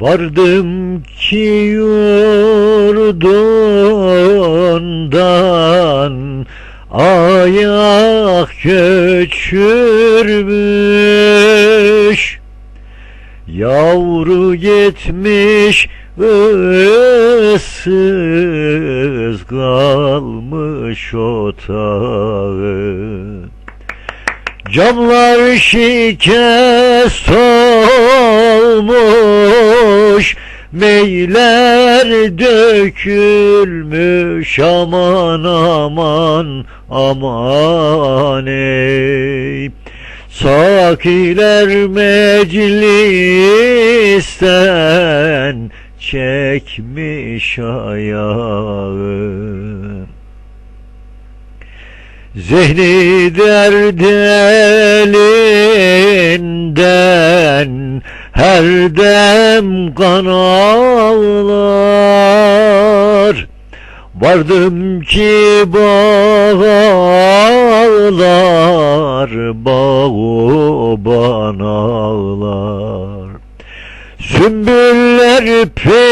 Vardım ki yurdundan ayak göçürmüş Yavru gitmiş ıssız kalmış otağı Camlar şikest olmuş Meyler dökülmüş aman aman aman ey. Sakiler meclisten çekmiş ayağı Zihni derdelinden her dem kan ağlar. Vardım ki bağlar bağı bana ağlar. Sümbüller perişan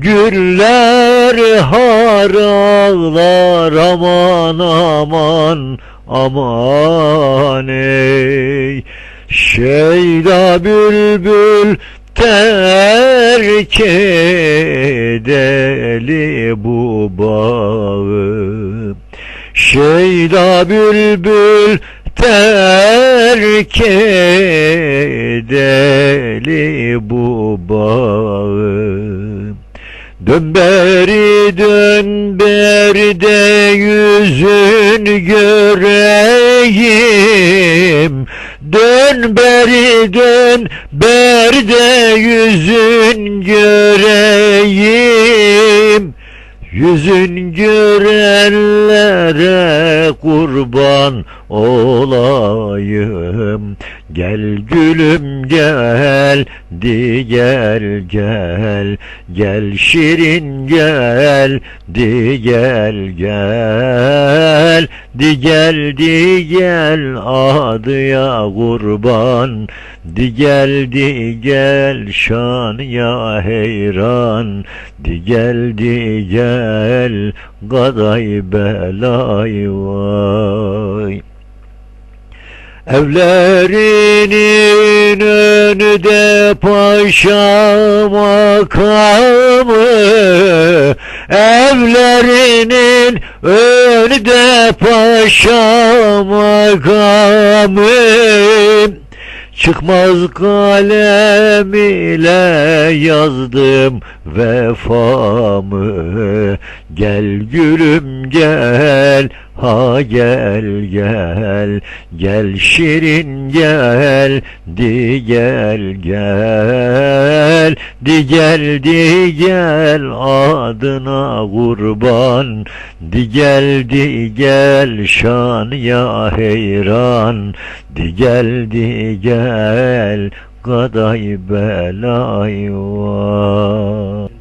Güller har aman aman aman ey. Şeyda bülbül terk edeli bu bağı. Şeyda bülbül terk edeli bu bağı Beri dön beri de yüzün göreyim. Dön beri dön beri de yüzün göreyim Yüzün görenlere kurban olayım. Gel gülüm gel di gel. Gel Gel şirin gel di gel gel Di gel di gel adıya kurban Di gel di gel şan ya heyran Di gel di gel gaday belay vay. Evlerinin önünde paşa makamı Evlerinin önünde paşa makamı Çıkmaz kalem ile yazdım vefamı Gel gülüm gel. Ha gel gel. Gel şirin gel. Di gel gel. Di gel di gel. Adına kurban. Di gel di gel. Şan ya heyran. Di gel di gel. Gaday belay var